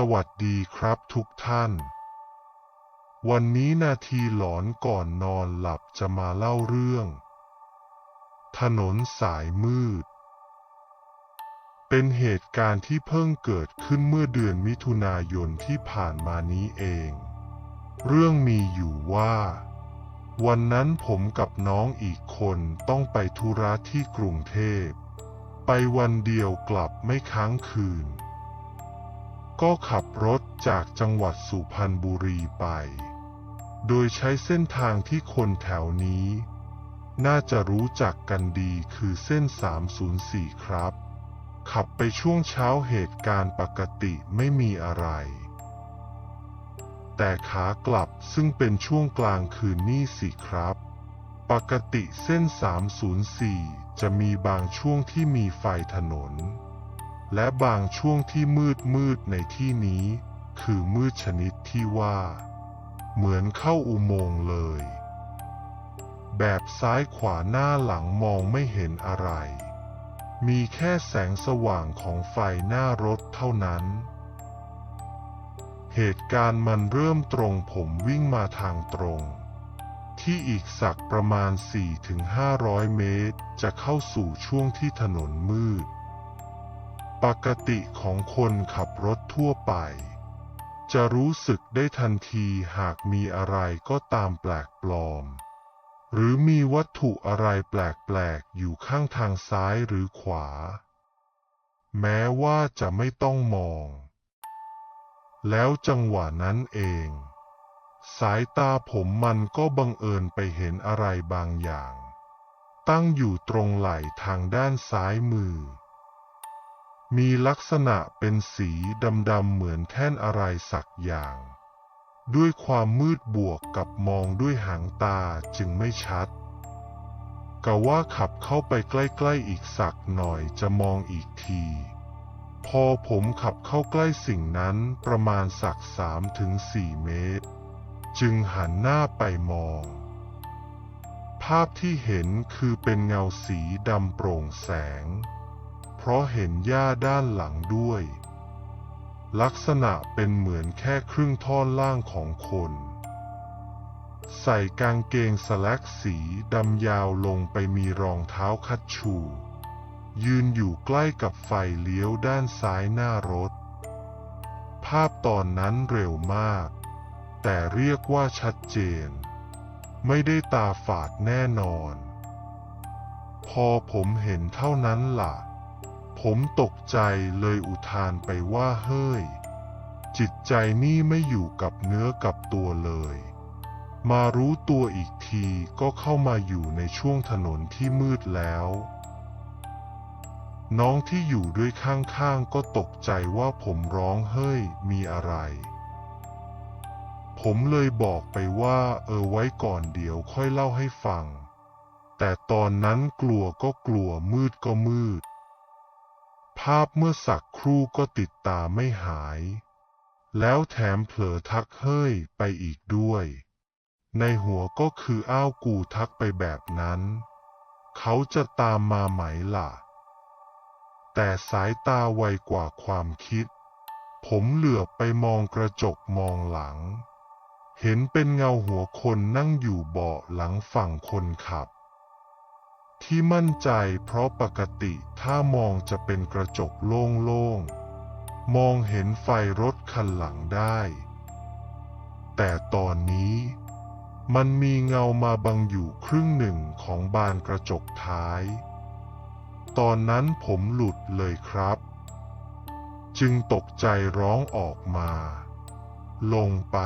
สวัสดีครับทุกท่าน วันนี้นาทีหลอนก่อนนอนหลับจะมาเล่าเรื่อง ถนนสายมืด เป็นเหตุการณ์ที่เพิ่งเกิดขึ้นเมื่อเดือนมิถุนายนที่ผ่านมานี้เอง เรื่องมีอยู่ว่า วันนั้นผมกับน้องอีกคนต้องไปธุระที่กรุงเทพ ไปวันเดียวกลับไม่ค้างคืน ก็ขับรถจากจังหวัดสุพรรณบุรีไป โดยใช้เส้นทางที่คนแถวนี้ น่าจะรู้จักกันดีคือเส้น 304 ครับ ขับไปช่วงเช้าเหตุการณ์ปกติไม่มีอะไร แต่ขากลับซึ่งเป็นช่วงกลางคืนนี่สิครับ ปกติเส้น 304 จะมีบางช่วงที่มีไฟถนน และบางช่วงที่มืดมืดในที่นี้ คือมืดชนิดที่ว่า เหมือนเข้าอุโมงค์เลย แบบซ้ายขวาหน้าหลังมองไม่เห็นอะไร มีแค่แสงสว่างของไฟหน้ารถเท่านั้น เหตุการณ์มันเริ่มตรงผมวิ่งมาทางตรง ที่อีกสักประมาณ 4-500 เมตร จะเข้าสู่ช่วงที่ถนนมืด ปกติของคนขับรถทั่วไป จะรู้สึกได้ทันทีหากมีอะไรก็ตามแปลกปลอม หรือมีวัตถุอะไรแปลกๆอยู่ข้างทางซ้ายหรือขวา แม้ว่าจะไม่ต้องมอง แล้วจังหวะนั้นเอง สายตาผมมันก็บังเอิญไปเห็นอะไรบางอย่าง ตั้งอยู่ตรงไหล่ทางด้านซ้ายมือ มีลักษณะเป็นสีดำๆเหมือนแท่นอะไรสักอย่าง ด้วยความมืดบวกกับมองด้วยหางตาจึงไม่ชัดกะว่าขับเข้าไปใกล้ๆอีกสักหน่อยจะมองอีกที พอผมขับเข้าใกล้สิ่งนั้นประมาณสักสามถึงสี่เมตร จึงหันหน้าไปมอง ภาพที่เห็นคือเป็นเงาสีดำโปร่งแสง ราะเห็นหญ้าด้านหลังด้วย ลักษณะเป็นเหมือนแค่ครึ่งท่อนล่างของคน ใส่กางเกงสแลกสีดำยาวลงไปมีรองเท้าคัดชู ยืนอยู่ใกล้กับไฟเลี้ยวด้านซ้ายหน้ารถ ภาพตอนนั้นเร็วมาก แต่เรียกว่าชัดเจน ไม่ได้ตาฝาดแน่นอน พอผมเห็นเท่านั้นล่ะ ผมตกใจเลยอุทานไปว่าเฮ้ย จิตใจนี่ไม่อยู่กับเนื้อกับตัวเลย มารู้ตัวอีกทีก็เข้ามาอยู่ในช่วงถนนที่มืดแล้ว น้องที่อยู่ด้วยข้างๆก็ตกใจว่าผมร้องเฮ้ยมีอะไร ผมเลยบอกไปว่าเออไว้ก่อนเดี๋ยวค่อยเล่าให้ฟัง แต่ตอนนั้นกลัวก็กลัวมืดก็มืด ภาพเมื่อสักครู่ก็ติดตาไม่หาย แล้วแถมเผลอทักเฮ้ยไปอีกด้วย ในหัวก็คืออ้าวกูทักไปแบบนั้น เขาจะตามมาไหมล่ะ แต่สายตาไวกว่าความคิด ผมเหลือบไปมองกระจกมองหลัง เห็นเป็นเงาหัวคนนั่งอยู่เบาะหลังฝั่งคนขับ ที่มั่นใจเพราะปกติถ้ามองจะเป็นกระจกโล่งๆ มองเห็นไฟรถคันหลังได้ แต่ตอนนี้ มันมีเงามาบังอยู่ครึ่งหนึ่งของบานกระจกท้าย ตอนนั้นผมหลุดเลยครับ จึงตกใจร้องออกมา ลงไป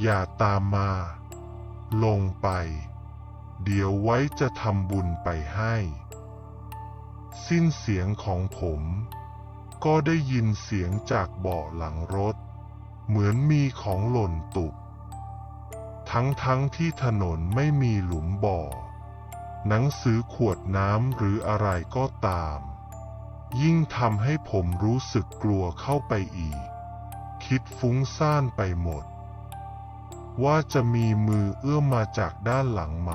อย่าตามมา ลงไป เดี๋ยวไว้จะทำบุญไปให้ สิ้นเสียงของผม ก็ได้ยินเสียงจากเบาะหลังรถ เหมือนมีของหล่นตุก ทั้งทั้งที่ถนนไม่มีหลุมบ่อ หนังสือขวดน้ำหรืออะไรก็ตาม ยิ่งทำให้ผมรู้สึกกลัวเข้าไปอีก คิดฟุ้งซ่านไปหมด ว่าจะมีมือเอื้อมมาจากด้านหลังไหม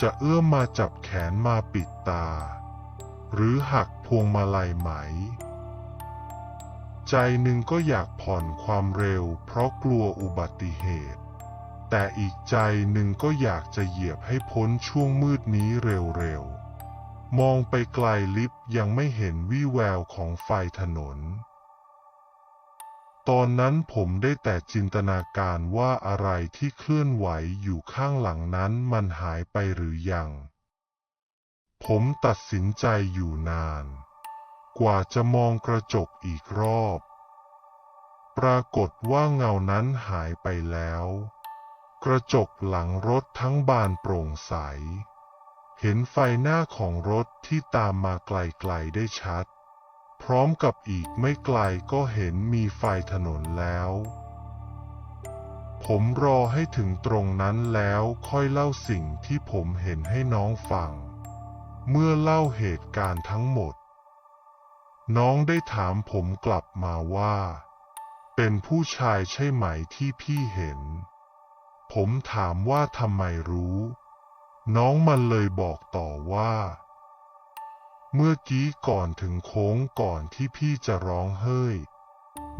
จะเอื้อมมาจับแขนมาปิดตา หรือหักพวงมาลัยไหม ใจหนึ่งก็อยากผ่อนความเร็วเพราะกลัวอุบัติเหตุ แต่อีกใจหนึ่งก็อยากจะเหยียบให้พ้นช่วงมืดนี้เร็วๆ มองไปไกลลิฟต์ยังไม่เห็นวี่แววของไฟถนน ตอนนั้นผมได้แต่จินตนาการว่าอะไรที่เคลื่อนไหวอยู่ข้างหลังนั้นมันหายไปหรือยัง ผมตัดสินใจอยู่นาน กว่าจะมองกระจกอีกรอบ ปรากฏว่าเงานั้นหายไปแล้ว กระจกหลังรถทั้งบานโปร่งใส เห็นไฟหน้าของรถที่ตามมาไกลๆได้ชัด พร้อมกับอีกไม่ไกลก็เห็นมีไฟถนนแล้ว ผมรอให้ถึงตรงนั้นแล้วค่อยเล่าสิ่งที่ผมเห็นให้น้องฟัง เมื่อเล่าเหตุการณ์ทั้งหมด น้องได้ถามผมกลับมาว่า เป็นผู้ชายใช่ไหมที่พี่เห็น ผมถามว่าทำไมรู้ น้องมันเลยบอกต่อว่า เมื่อกี้ก่อนถึงโค้งก่อนที่พี่จะร้องเฮ้ย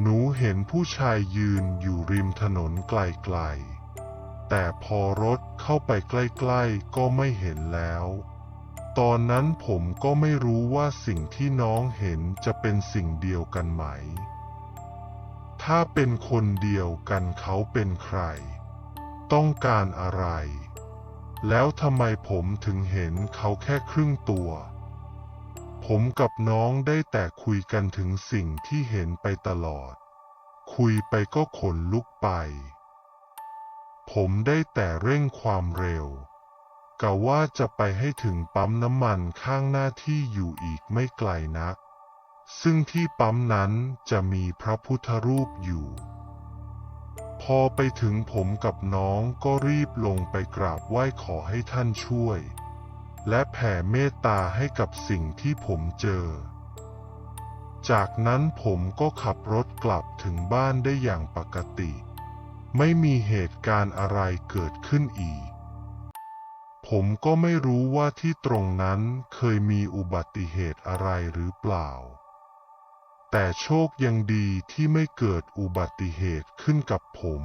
หนูเห็นผู้ชายยืนอยู่ริมถนนไกลๆ แต่พอรถเข้าไปใกล้ๆ ก็ไม่เห็นแล้ว ตอนนั้นผมก็ไม่รู้ว่าสิ่งที่น้องเห็นจะเป็นสิ่งเดียวกันไหม ถ้าเป็นคนเดียวกันเขาเป็นใคร ต้องการอะไร แล้วทำไมผมถึงเห็นเขาแค่ครึ่งตัว ผมกับน้องได้แต่คุยกันถึงสิ่งที่เห็นไปตลอด คุยไปก็ขนลุกไป ผมได้แต่เร่งความเร็วกะว่าจะไปให้ถึงปั๊มน้ำมันข้างหน้าที่อยู่อีกไม่ไกลนัก ซึ่งที่ปั๊มนั้นจะมีพระพุทธรูปอยู่ พอไปถึงผมกับน้องก็รีบลงไปกราบไหว้ขอให้ท่านช่วย และแผ่เมตตาให้กับสิ่งที่ผมเจอ จากนั้นผมก็ขับรถกลับถึงบ้านได้อย่างปกติ ไม่มีเหตุการณ์อะไรเกิดขึ้นอีก ผมก็ไม่รู้ว่าที่ตรงนั้นเคยมีอุบัติเหตุอะไรหรือเปล่า แต่โชคยังดีที่ไม่เกิดอุบัติเหตุขึ้นกับผม